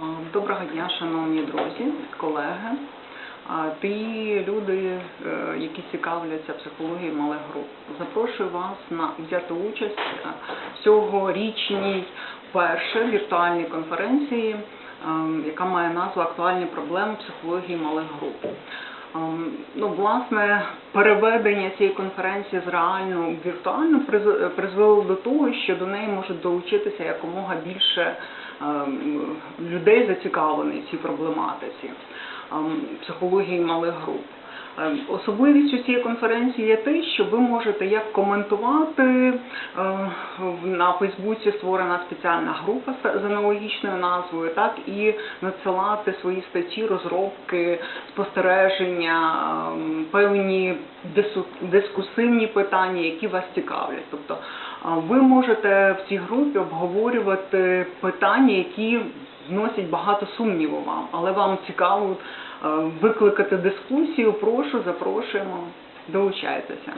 А, Доброго дня, шановні друзі, колеги. А, Ті люди, е, які цікавляться психологією малих груп. Запрошую вас на взяти участь е, в цьогорічній першій віртуальній конференції, е, яка має назву Актуальні проблеми психології малих груп. Ем, Ну, власне, переведення цієї конференції з реальну в призвело до того, що до неї можуть долучитися якомога більше ем, людей зацікавлених цій проблематиці ем, психології малих груп. Ем, Особливістю цієї конференції є те, що ви можете як коментувати е, на Фейсбуці створена спеціальна група з аналогічною назвою, так і надсилати свої статті, розробки, спостереження, ем, певні дискусивні питання, які вас цікавлять. Тобто ви можете в цій групі обговорювати питання, які вносять багато сумніву вам, але вам цікаво е, викликати дискусію. Прошу, запрошуємо, долучайтеся.